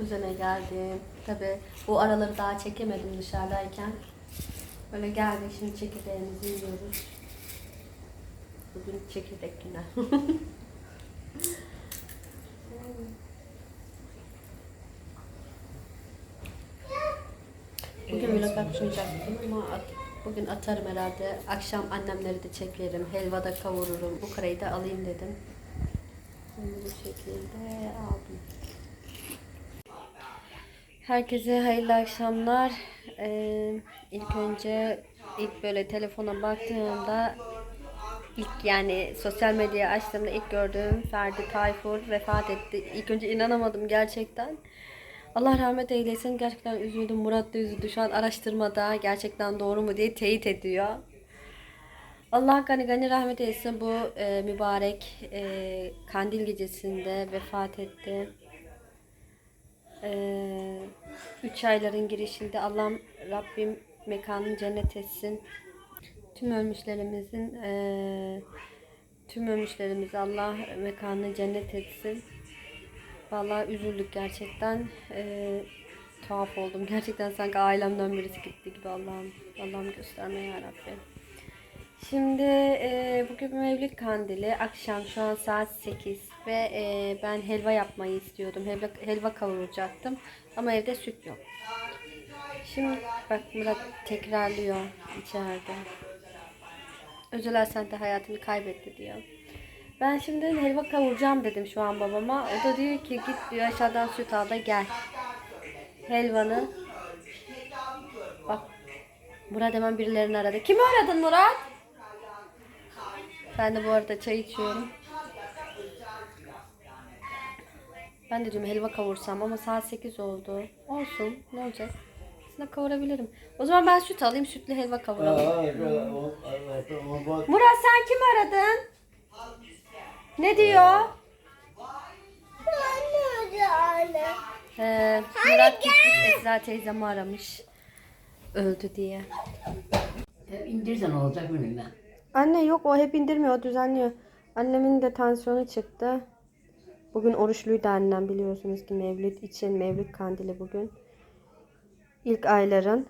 kuzene geldim. Tabi bu araları daha çekemedim dışarıdayken. Böyle geldik şimdi çekirdeğimizi yiyoruz. Bugün çekirdek günü. Bugün vlog atmayacaktım ama at- bugün atarım herhalde. Akşam annemleri de çekerim. Helva da kavururum. Bu karayı da alayım dedim. Şimdi bu şekilde aldım. Herkese hayırlı akşamlar. Ee, ilk önce ilk böyle telefona baktığımda ilk yani sosyal medyayı açtığımda ilk gördüğüm Ferdi Tayfur vefat etti. İlk önce inanamadım gerçekten. Allah rahmet eylesin. Gerçekten üzüldüm. Murat da üzüldü. Şu an araştırmada gerçekten doğru mu diye teyit ediyor. Allah gani gani rahmet eylesin. Bu e, mübarek e, kandil gecesinde vefat etti. E, üç ayların girişinde Allah'ım Rabbim mekanını cennet etsin. Tüm ölmüşlerimizin e, tüm ölmüşlerimizi Allah mekanını cennet etsin. Vallahi üzüldük gerçekten. Ee, tuhaf oldum. Gerçekten sanki ailemden birisi gitti gibi Allah'ım. Allah'ım gösterme ya Rabbi. Şimdi e, bugün Mevlid Kandili. Akşam şu an saat 8 ve e, ben helva yapmayı istiyordum. Helva, helva kavuracaktım. Ama evde süt yok. Şimdi bak Murat tekrarlıyor içeride. Özel Hasan de hayatını kaybetti diyor. Ben şimdi helva kavuracağım dedim şu an babama. O da diyor ki git diyor aşağıdan süt al da gel. Helvanı. Bak. Murat hemen birilerini aradı. Kimi aradın Murat? Ben de bu arada çay içiyorum. Ben de diyorum helva kavursam ama saat 8 oldu. Olsun ne olacak? Aslında kavurabilirim. O zaman ben süt alayım sütlü helva kavuralım. Murat sen kimi aradın? Ne diyor? Ee, Murat gitmiş Esra teyzemi aramış. Öldü diye. Ya indirsen olacak ben. Anne yok o hep indirmiyor o düzenliyor. Annemin de tansiyonu çıktı. Bugün oruçluydu annem biliyorsunuz ki Mevlid için Mevlid kandili bugün. İlk ayların.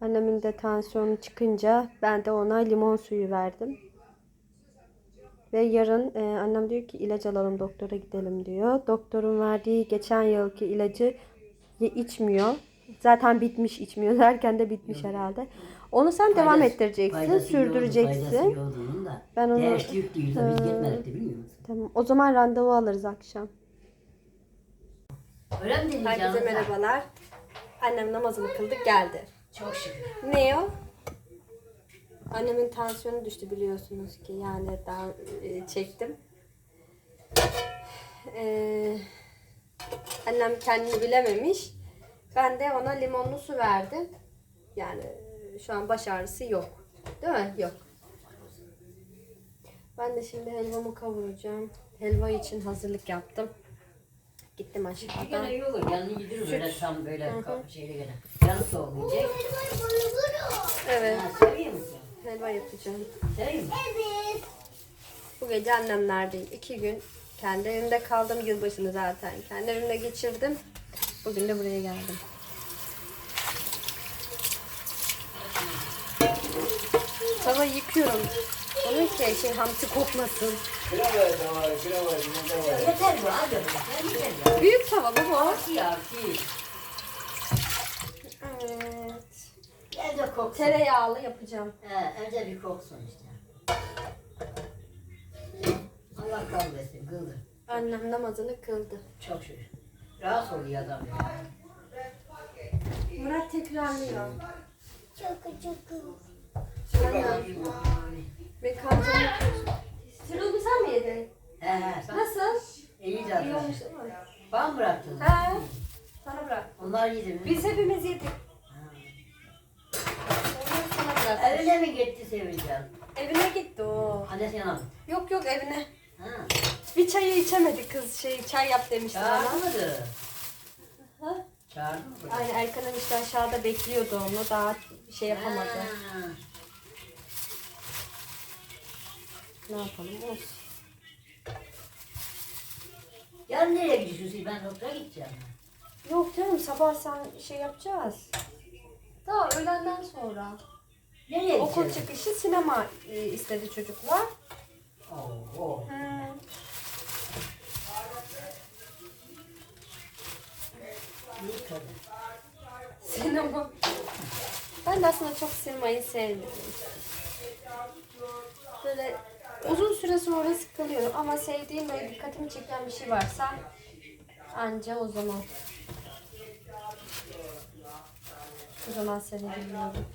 Annemin de tansiyonu çıkınca ben de ona limon suyu verdim. Ve yarın e, annem diyor ki ilaç alalım doktora gidelim diyor. Doktorun verdiği geçen yılki ilacı içmiyor. Zaten bitmiş içmiyor derken de bitmiş herhalde. Onu sen devam Faydası- ettireceksin, faydası iyi oldu, sürdüreceksin. da. Ben onu- Değişti yüklü yüzde biz gitmedik de bilmiyor musun? Tamam. O zaman randevu alırız akşam. Öyle mi dedin Herkese merhabalar. Annem namazını kıldı geldi. Çok şükür. Ne o? Annemin tansiyonu düştü biliyorsunuz ki yani daha e, çektim. Ee, annem kendini bilememiş. Ben de ona limonlu su verdim. Yani şu an baş ağrısı yok. Değil mi? Yok. Ben de şimdi helvamı kavuracağım. Helva için hazırlık yaptım. Gittim aşağıdan. gene iyi olur. Yanını gidirir böyle tam böyle kapı şeyle gene. Yanı soğumayacak. Evet. Ha, seviyor musun? Helva yapacağım. Seviyor musun? Bu gece annemlerdeyim. İki gün kendi evimde kaldım. Yılbaşını zaten kendi evimde geçirdim. Bugün de buraya geldim. Tava yıkıyorum. Onun ki şey hamsi kokmasın. Yeter bu hadi. Yeter ya. Büyük tava baba. Ya artı. Evet. Evde koksun. Tereyağlı yapacağım. He, evde bir koksun işte. Allah kabul etsin kıldır. Annem namazını kıldı. Çok şükür. Rahat oluyor adam ya. Murat tekrarlıyor. Ve kancamı yapıyorsun. Siruldu sen mi yedin? He he. Nasıl? İyi İyi zaten. olmuş değil mi? He. Sana bırak. Onlar yedi mi? Biz hepimiz yedik. Onları sana bırak. Evine mi gitti Sevincan? Evine gitti o. Annesi yana? Yok yok evine. Ha. Bir çayı içemedi kız şey çay yap demişti bana. mıdır? Ha? Çağırdı mı? Aynen Erkan'ın işte aşağıda bekliyordu onu daha şey yapamadı. Ha. Ne yapalım olsun. Yarın nereye gidiyorsun? Ben doktora gideceğim. Yok canım sabah sen şey yapacağız. Daha öğlenden sonra. Nereye Okul çıkışı sinema e, istedi çocuklar. Oo. İyi kadın. Sinema. Ben de aslında çok sinemayı sevmiyorum. Böyle uzun süre sonra sıkılıyorum ama sevdiğim böyle dikkatimi çeken bir şey varsa anca o zaman. O zaman sevebiliyorum.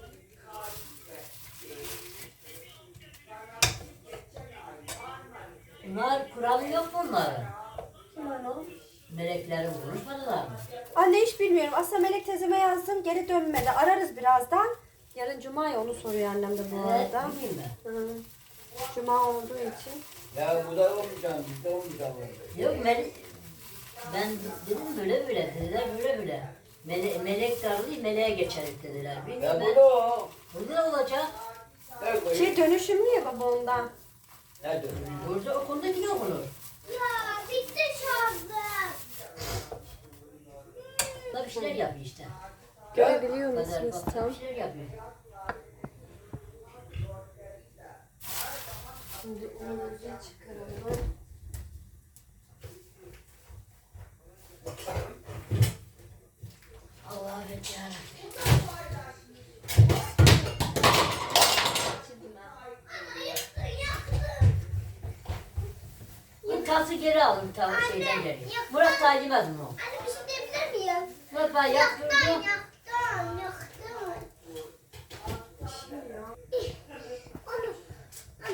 Bunlar kuralı yok bunların. Kim o? Melekleri konuşmadılar mı? Anne hiç bilmiyorum. Aslında Melek teyzeme yazdım. Geri dönmedi. Ararız birazdan. Yarın Cuma ya onu soruyor annem de bu Evet, arada. bileyim ben. Hı. Cuma olduğu için. Ya bu da olmayacağım, biz de olmayacağım. Yok melek, ben dedim böyle böyle dediler böyle böyle. Mele, melek darlıyı meleğe geçerik dediler. Ya Bilmiyorum bu ben. da o. Burada olacak. Ne koyayım? Şey dönüşümlü ya baba ondan. Ne diyorsun? Burada okundaki ne okunur? Ya bitti şarjım. Da bir şeyler yapıyor işte. Görebiliyor Kader musunuz bak tam? bir şeyler yapıyor. Şimdi onu çıkaralım. Allah'a bekler. Bu kası geri alın tam şeyden geliyor. Murat daha yemez mi o? Anne bir şey diyebilir miyim? Murat daha Yaktım, yaktım, yaktım. Onu,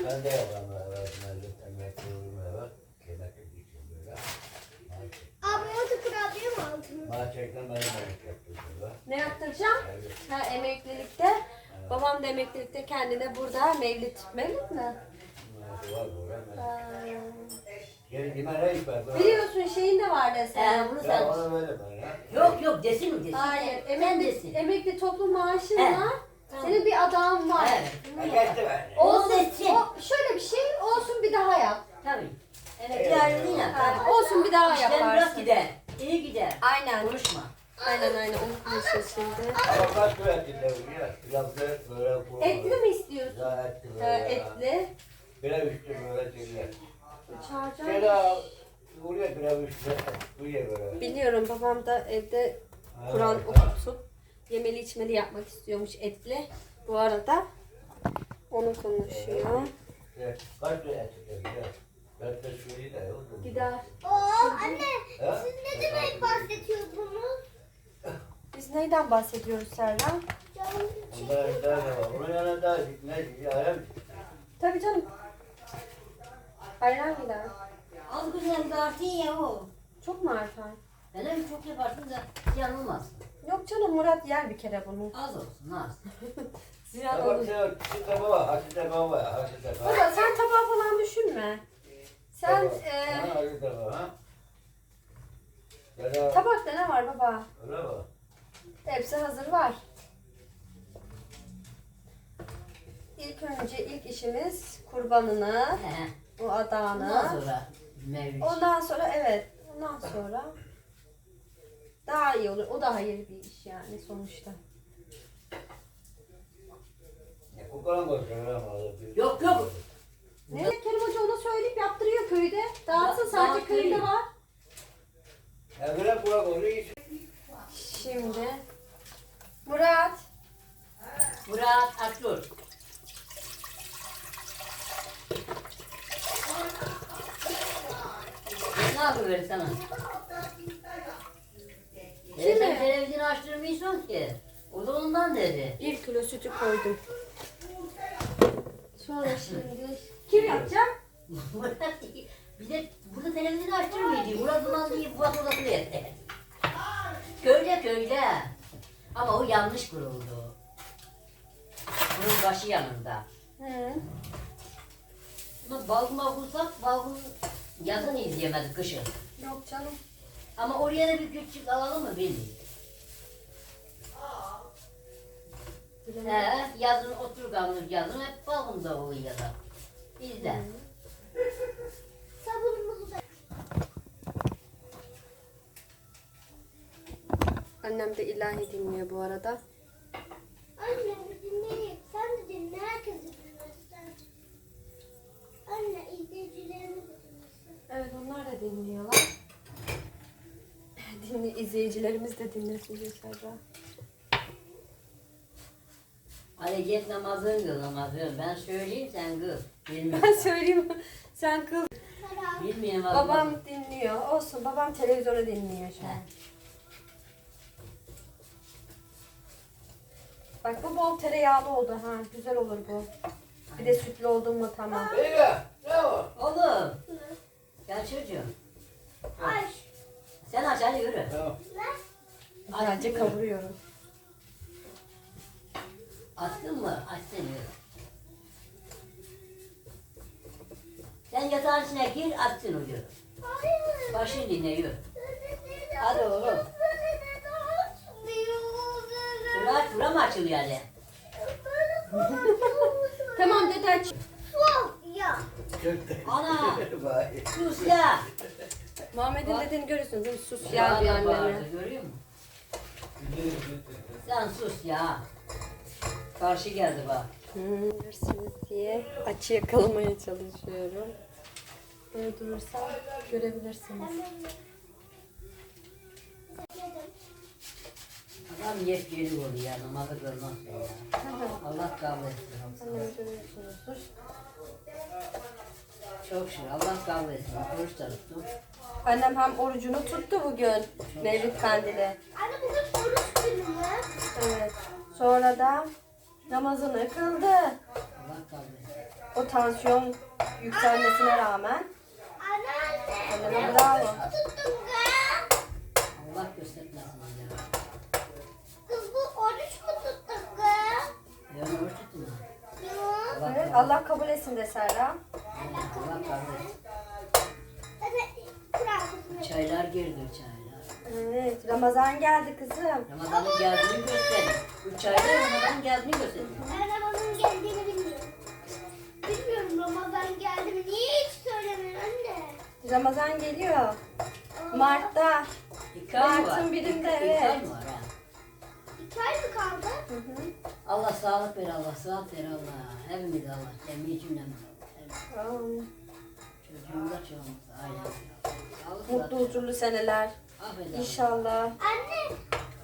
Ben de yaparım böyle. Ben de emekliyorum böyle. Yemek yediğim böyle. abim o kurabiye Mahçekten ben yemek yaptım. Ne yaptıracağım? Evet. Ha emeklilikte. Babam da emeklilikte kendine burada mevlit. Mevlit mi? Var. Ha. Geri. Biliyorsun şeyin de vardı Ee, sen. bunu Ya sen... böyle böyle. Yok yok desin mi desin? Hayır. Emekli, desin. emekli toplum maaşın He. var. Tamam. Senin bir adağın var. Evet. Geçti ben. Olsun, O şöyle bir şey olsun bir daha yap. Tabii. Emekliler değil ya. Olsun bir daha İşten bırak yaparsın. gider. İyi gider. Aynen. Konuşma. Aynen aynen onu konuşuyoruz şimdi. Ama kaç kilo etli de bu ya. Biraz da böyle bu. Etli mi istiyorsun? Ya etli böyle. Ha, etli. Bire üçlü böyle şeyler. Çağıracağım. Al. Buraya bire üçlü. Buraya böyle. Biliyorum babam da evde Kur'an okutup yemeli içmeli yapmak istiyormuş etli. Bu arada onu konuşuyor. Evet, Kaç kilo etli de gider. Ben de şöyle de yok. Gider. Oo anne Ha? siz ne demek bahsediyorsunuz? Biz neyden bahsediyoruz Serdan? Canım Bunlar da var. Bunun yanında ne diyeceğim? Tabii canım. Ayran gider. Az güzel dağıtın ya o. Çok mu artar? Hele bir çok yaparsın da yanılmaz. Yok canım Murat yer bir kere bunu. Az olsun az. Ziyan Tamam, olur. sen şimdi baba, hakikaten baba, hakikaten baba. Baba sen tabağı falan düşünme. Sen Baba, e, ha, baba, ha? Ya da tabakta ne var baba? öyle mi? Hepsi hazır var. İlk önce ilk işimiz kurbanını, He. bu Ondan adağını. sonra mevlüt. Ondan sonra evet, ondan sonra daha iyi olur. O da hayır bir iş yani sonuçta. Bu kadar? Yok, yok. Ne? Kerim Hoca ona söyleyip yaptırıyor köyde. Dağıtsın Da- sadece dağıtıyor. köyde var. Ya böyle Burak oluyor, iş. Şimdi Murat Aktur. Ne yapıver sana? Kimi? Kimi? Sen televizyon açtırmıyorsun ki. O da ondan dedi. bir kilo sütü koydum. Sonra şimdi kim yapacak? Bir de burada televizyon açtırmıyordu. Murat Duman diye bu odasını yetti. Köyde köyde. Ama o yanlış kuruldu. Bunun başı yanında. Hı. Ama balgıma bulsak balgım yazın izleyemedik kışın. Yok canım. Ama oraya da bir küçük alalım mı bilmiyorum. He, yazın otur kalmış yazın hep balgımda oluyor ya da. Bizde. sabunumuzu da Annem de ilahi dinliyor bu arada. Anne dinleyin. Herkes dinlesin. Anne izleyicilerimiz dinlesin. Evet onlar da dinliyorlar. Dinli, izleyicilerimiz de dinlesin Serra. Hadi git namazın kıl namazın. Ben söyleyeyim sen kıl. Ben Bilmiyorum. söyleyeyim sen kıl. Bilmiyorum Babam dinliyor. Olsun babam televizyonu dinliyor şu an. He. Bak bu bol tereyağlı oldu ha. Güzel olur bu. Bir de sütlü oldu mu tamam. Eyvah! Ne o? Oğlum. Gel çocuğum. Aç. Sen aç hadi yürü. Tamam. Güzelce kavuruyorum. Açtın mı? Açsın yürü. Sen yatağın içine gir açsın o yürü. Hayır. Başını dinle yürü. Hadi oğlum. Aç bura mı açılıyor hadi? Tamam dede aç. Ya. Çok da- Ana! Vay. Sus ya! Muhammed'in dediğini görüyorsunuz değil mi? Sus ya diyor Bağırdı, anneme. bağırdı, Görüyor musun? Sen sus ya. Karşı geldi bak. Hmm, görürsünüz diye açı yakalamaya çalışıyorum. Böyle durursam görebilirsiniz. Adam yepyeni oldu ya namazı kılmaz ya. Allah kabul etsin. Çok şükür Allah kabul etsin. Oruç da tuttum. Annem hem orucunu tuttu bugün. Mevlid kandili. Anne bugün oruç günü mü? Evet. Sonra da namazını kıldı. Allah kabul etsin. O tansiyon yükselmesine rağmen. Anneanne. Anneme bravo. Tuttum kız. Allah göstermesin ya. Kız bu oruç mu tuttun kız? Ben oruç tuttum ha. Yok. Allah kabul etsin de Serra. Allah kabul etsin. Çaylar girdi çaylar. Evet, Ramazan geldi kızım. Ramazan'ın geldiğini gösterin. Üç ayda Ramazan'ın geldiğini gösterin. Ben Ramazan'ın geldiğini bilmiyorum. Bilmiyorum Ramazan geldi mi? Niye hiç söylemiyorsun anne? Ramazan geliyor. Mart'ta. İki ay mı var? Mart'ın birinde, İki- evet. İki ay mı var ha? İki ay mı kaldı? Hı hı. Allah sağlık ver Allah, sıhhat ver Allah. Hepimiz Allah, cemi cümlemiz Allah. Tamam. Çocuğumuza çoğumuza aile. Sağlık Mutlu huzurlu seneler. Affedin. İnşallah. Anne.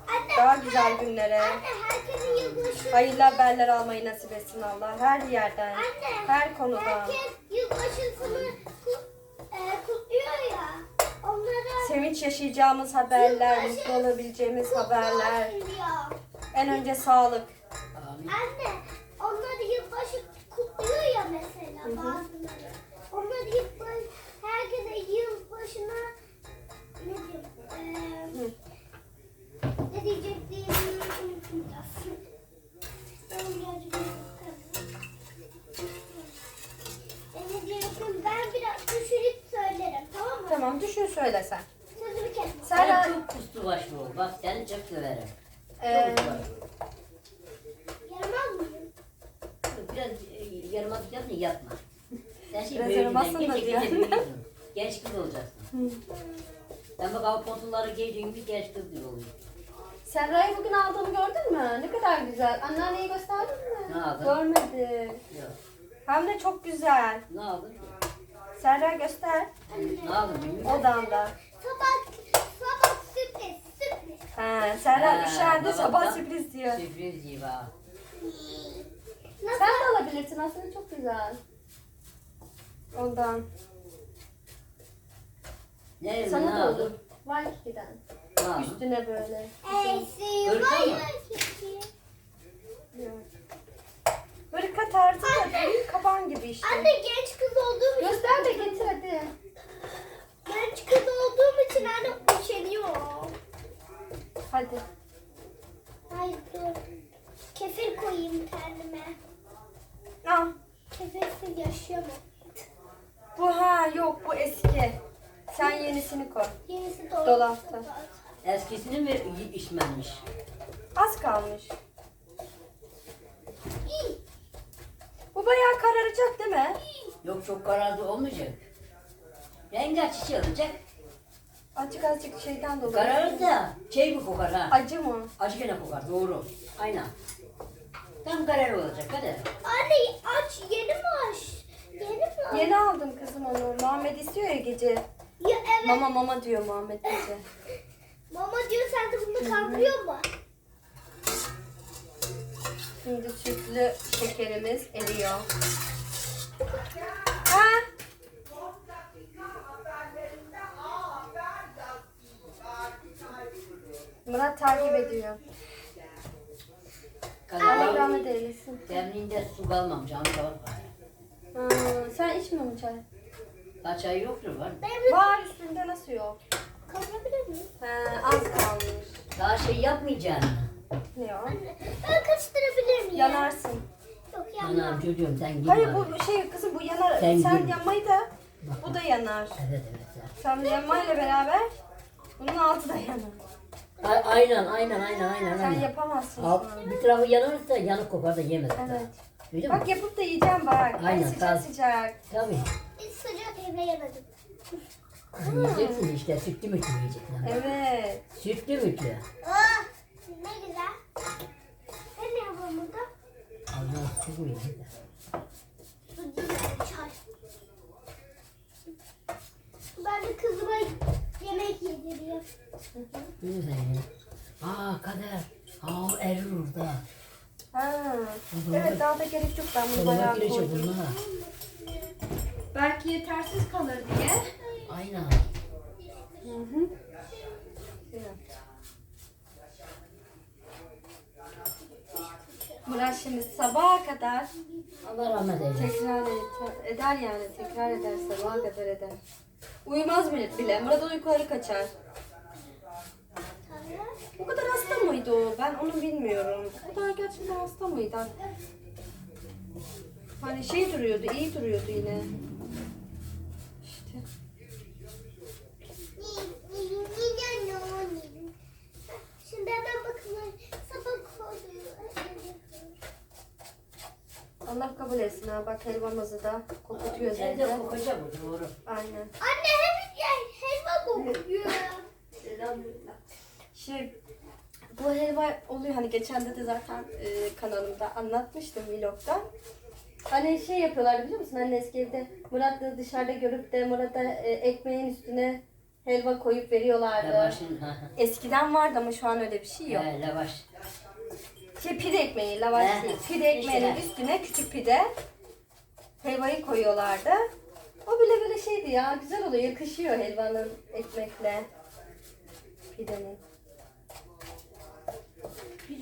Anne. Daha güzel günlere. Anne herkesin yılbaşı. Hayırlı haberler almayı nasip etsin Allah. Her yerden. Anne. Her konuda. Herkes yılbaşısını e, kutluyor ya. Onlara Sevinç yaşayacağımız haberler, mutlu olabileceğimiz haberler. En önce sağlık. Anne, onları yılbaşı kutluyor ya mesela bazıları. Onları yılbaşı, herkese yılbaşına ne diyeyim, eee, ne unuttum biraz. Ben birazcık E, ne diyecektim ben biraz düşünüp söylerim tamam mı? Tamam düşün söyle sen. Sözümü kesme. Serra, Sen çok kustu başlı ol. Bak seni çok severim. Ee, Çok yapma. Sen şimdi yaramazsın da genç diyor. kız olacaksın. Ben bak pontulları giydiğin gibi genç kız gibi oluyor. Serra'yı bugün aldığımı gördün mü? Ne kadar güzel. Anneanneyi gösterdin mi? Ne aldın? Görmedim. Yok. Hem de çok güzel. Ne aldın? Serra göster. Ne aldın bilmiyorum. Odanda. Sabah, sabah sürpriz, sürpriz. He, Serra Ha, üşerdi sabah sürpriz diyor. Sürpriz gibi ha. Nasıl? Sen de alabilirsin aslında çok güzel. Ondan. Ne, ne Sana da olur. Var giden. Ne aldın? Üstüne böyle. Vay mı? erkekli. Yok. Hırka tarzı da değil, kaban gibi işte. Anne genç kız olduğum için, Göster de getir hadi. genç kız olduğum için anne üşeniyor. Hadi. Hayır dur. Kefir koyayım kendime. Al. Kefirsiz yaşayamam. Bu ha yok bu eski. Sen yenisini koy. Yenisi dolapta. Dolapta. Eskisini mi içmenmiş? Az kalmış. Bu bayağı kararacak değil mi? Yok çok kararlı olmayacak. Rengi açıcı olacak. Azıcık azıcık şeyden dolayı. Kararır da şey mi kokar ha? Acı mı? Acı gene kokar doğru. Aynen. Tam karar olacak hadi. Anne aç yeni mi aç? Yeni mi aç? Yeni aldım kızım onu. Muhammed istiyor ya gece. Ya evet. Mama mama diyor Muhammed gece. Mama diyor sen de bunu kaldırıyor mu? Şimdi sütlü şekerimiz eriyor. Ha? Murat takip ediyor. Kadar rahmet eylesin. Demliğinde su kalmamış. Canı da var. Ha, sen içmiyor musun çay? Ha çay yoktur var. Var üstünde nasıl yok? kaldırabilir miyim? Ha, az kalmış. Daha şey yapmayacaksın. Ne o? Anne ben karıştırabilir miyim? Yanarsın. Yok Anam yanmam. çocuğum sen git. Hayır bari. bu şey kızım bu yanar. Sen Sen, yanmayı da bu da yanar. Evet evet. evet. Sen yanmayla beraber bunun altı da yanar. A- aynen aynen aynen aynen. Sen aynen. yapamazsın şu an. bir tarafı yanarsa yanık kokar da yemez. Evet. Duydun mu? Bak yapıp da yiyeceğim bak. Ay Aynen, sıcak tabii. sıcak. Tabii. Biz sıcak evde yanadım. Yiyeceksin işte sütlü mütlü yiyeceksin. Evet. Sütlü mütlü. Ah ne güzel. Sen ne yapıyorsun burada? Allah çok iyi. Su güzel çay. Ben de kızıma yemek yediriyorum. Güzel. Aa kader. Aa erir orada. Ha. Evet daha da gerek yok ben bunu bayağı koydum. bunlar. Belki yetersiz kalır diye. Aynen. Hı hı. Evet. Murat şimdi sabaha kadar Allah rahmet eylesin. tekrar eder, eder yani tekrar eder sabaha kadar eder. Uyumaz bile bile. Murat uykuları kaçar. O kadar hasta mıydı o? Ben onu bilmiyorum. O kadar gerçekten hasta mıydı? Hani şey duruyordu, iyi duruyordu yine. İşte. Şimdi hemen bakın sabah. Allah kabul etsin ha. Bak helvamızı da kokutuyor Sen evde. de kokacak bu doğru. Aynen. Anne hep gel helva kokuyor. Elhamdülillah. Şey, bu helva oluyor hani geçen de zaten e, kanalımda anlatmıştım vlogda. Hani şey yapıyorlar biliyor musun? Hani eski evde Murat'la dışarıda görüp de Murat'a e, ekmeğin üstüne helva koyup veriyorlardı. Lavaşın. Eskiden vardı ama şu an öyle bir şey yok. He, lavaş. Şey pide ekmeği, lavaş He, değil. Pide ekmeğinin işte. üstüne küçük pide helvayı koyuyorlardı. O bile böyle şeydi ya, güzel oluyor, yakışıyor helvanın ekmekle pidenin.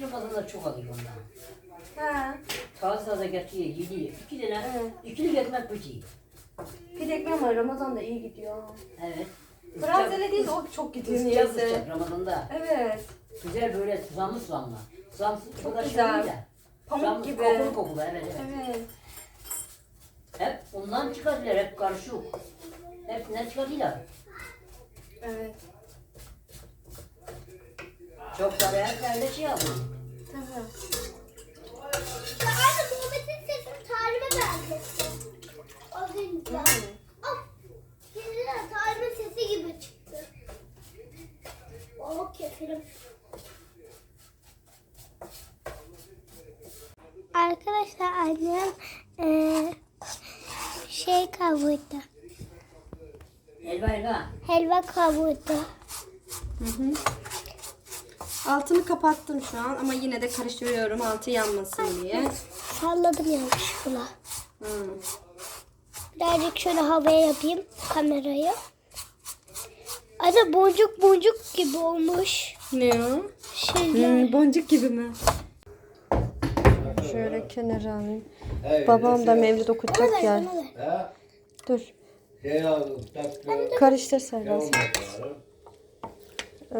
Bir Ramazan'da çok alıyor ondan. Ha, Taze taze getiriyor, gidiyor. İki tane, Evet. ikili ekmek bıçıyor. pide ekmeği ama Ramazan'da iyi gidiyor. Evet. Brazilya değil de o çok gidiyor Sıcak niyeyse. sıcak Ramazan'da. Evet, Güzel böyle susamlı susamlı. Susamsız Çok bu da güzel. şey değil de. pamuk Susamlı, gibi. Kokulu kokulu evet evet. Evet. Hep ondan çıkardılar hep karışık. Hepsinden çıkardılar. Evet. Çok da her yerde şey aldım. Tabii. Ya anne Muhammed'in sesi Talim'e benzetti. Az önce. Ah, şimdi de Talim'in sesi gibi çıktı. Oh keselim. Arkadaşlar annem eee, şey kavurdu. Elva elva. Helva kavurdu. Hı hı. Altını kapattım şu an ama yine de karıştırıyorum altı yanmasın diye. Salladım yanlışlıkla. Hı. Birazcık şöyle havaya yapayım kamerayı. Anne boncuk boncuk gibi olmuş. Ne o? Şeyler. boncuk gibi mi? Şöyle kenara alayım. Babam da şey- mevlid okutacak ya. Dur. Şey taktı. Karıştır Ne Ee,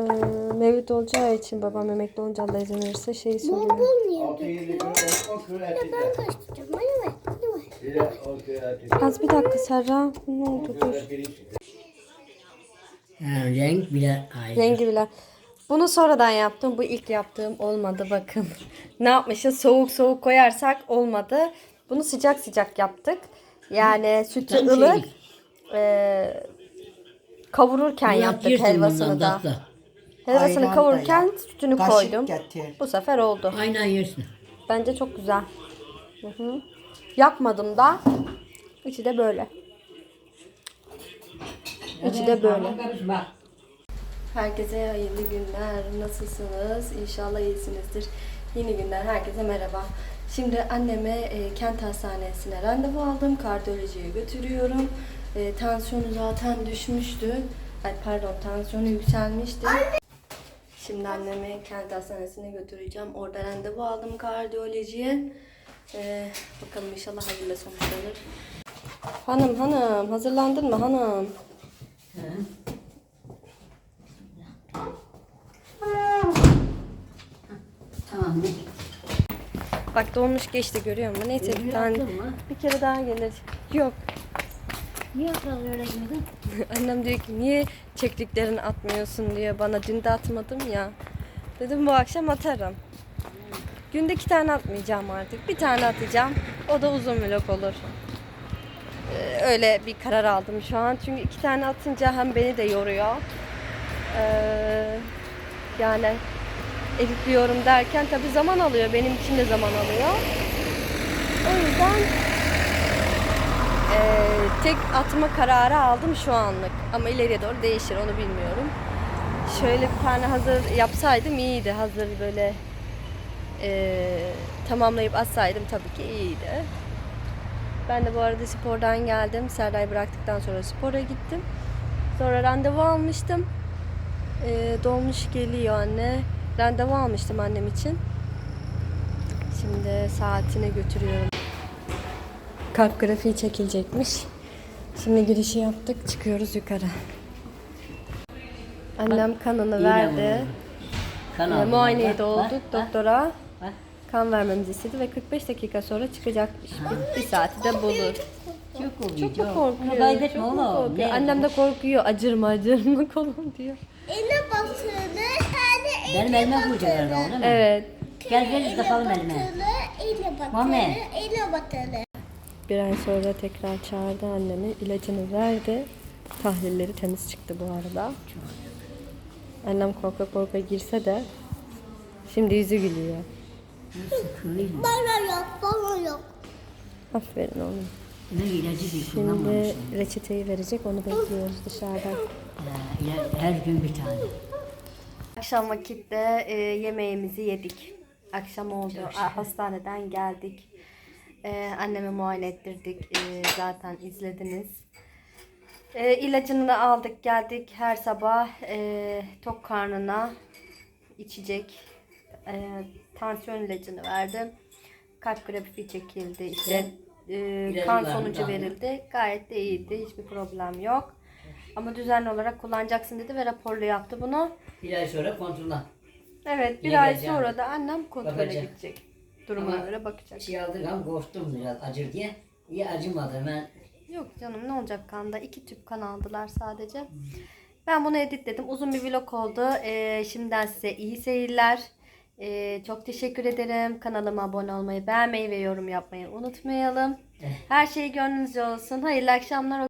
mevlid olacağı için babam emekli olunca Allah izin verirse şeyi de. Az bir dakika Serra. Ne oldu dur. de. renk bile ayrı. Rengi bile. Bunu sonradan yaptım. Bu ilk yaptığım olmadı bakın. ne yapmışız? Soğuk soğuk koyarsak olmadı. Bunu sıcak sıcak yaptık. Yani sütü Tam ılık. Ee, kavururken Yap, yaptık helvasını da. tatlı. Helvasını Ayran da kavururken yap. sütünü Kaşık koydum. getir. Bu sefer oldu. Aynen yersin. Bence çok güzel. Hı hı. Yakmadım da. İçi de böyle. İçi de böyle. Bak. Herkese hayırlı günler. Nasılsınız? İnşallah iyisinizdir. Yeni günler. Herkese merhaba. Şimdi anneme e, kent hastanesine randevu aldım. Kardiyolojiye götürüyorum. E, tansiyonu zaten düşmüştü. Ay pardon tansiyonu yükselmişti. Şimdi annemi kent hastanesine götüreceğim. Orada randevu aldım kardiyolojiye. E, bakalım inşallah hayırlı sonuçlanır. Hanım hanım hazırlandın mı hanım? Tamam. ne? Bak dolmuş geçti görüyor musun? Neyse bir tane bir kere daha gelir. Yok. Niye yaptın öyle gitmedin? Annem diyor ki niye çektiklerini atmıyorsun diyor bana. Dün de atmadım ya. Dedim bu akşam atarım. Günde iki tane atmayacağım artık. Bir tane atacağım. O da uzun vlog olur. Ee, öyle bir karar aldım şu an. Çünkü iki tane atınca hem beni de yoruyor. Ee, yani editliyorum derken tabi zaman alıyor. Benim için de zaman alıyor. O yüzden ee, tek atma kararı aldım şu anlık. Ama ileriye doğru değişir onu bilmiyorum. Şöyle bir tane hazır yapsaydım iyiydi. Hazır böyle ee, tamamlayıp atsaydım tabii ki iyiydi. Ben de bu arada spordan geldim. Serda'yı bıraktıktan sonra spora gittim. Sonra randevu almıştım. Ee, dolmuş geliyor anne. Randevu almıştım annem için. Şimdi saatine götürüyorum. Kalp grafiği çekilecekmiş. Şimdi girişi yaptık. Çıkıyoruz yukarı. Annem kanını verdi. Kan aldım. muayeneye Bak, de olduk bak. doktora. Bak. Kan vermemizi istedi ve 45 dakika sonra çıkacakmış. Bir, bir saati de bulur. Çok oluyor. Çok mu korkuyor? kaybetme Çok mu oğlum. korkuyor? Ne? Annem de korkuyor. Acırma acırma kolum diyor. Eline. Hani Benim elime vuracak herhalde değil mi? Evet. Gel gel takalım elime. batırılır. Eline batırılır. Mame. Bir ay sonra tekrar çağırdı annemi. ilacını verdi. Tahlilleri temiz çıktı bu arada. Annem korka korka girse de şimdi yüzü gülüyor. Bana yok, bana yok. Aferin oğlum. Ne ilacı bir Şimdi reçeteyi verecek onu bekliyoruz dışarıda. Ee, Her gün bir tane. Akşam vakitte e, yemeğimizi yedik. Akşam oldu. Hastaneden geldik. E, annemi muayene ettirdik. E, zaten izlediniz. E, ilacını da aldık geldik. Her sabah e, tok karnına içecek. E, tansiyon ilacını verdim. Kalp grafiği çekildi. İşte e, kan sonucu verildi. Gayet de iyiydi. Hiçbir problem yok. Ama düzenli olarak kullanacaksın dedi ve raporlu yaptı bunu. Bir ay sonra kontrolden. Evet bir Yine ay geleceğim. sonra da annem kontrole Bakacağım. gidecek. Durumuna Ama göre bakacak. Şey aldık ama korktum biraz acır diye. İyi acımadı hemen. Yok canım ne olacak kanda? İki tüp kan aldılar sadece. Ben bunu editledim. Uzun bir vlog oldu. Ee, şimdiden size iyi seyirler. Ee, çok teşekkür ederim. Kanalıma abone olmayı, beğenmeyi ve yorum yapmayı unutmayalım. Her şey gönlünüzce olsun. Hayırlı akşamlar.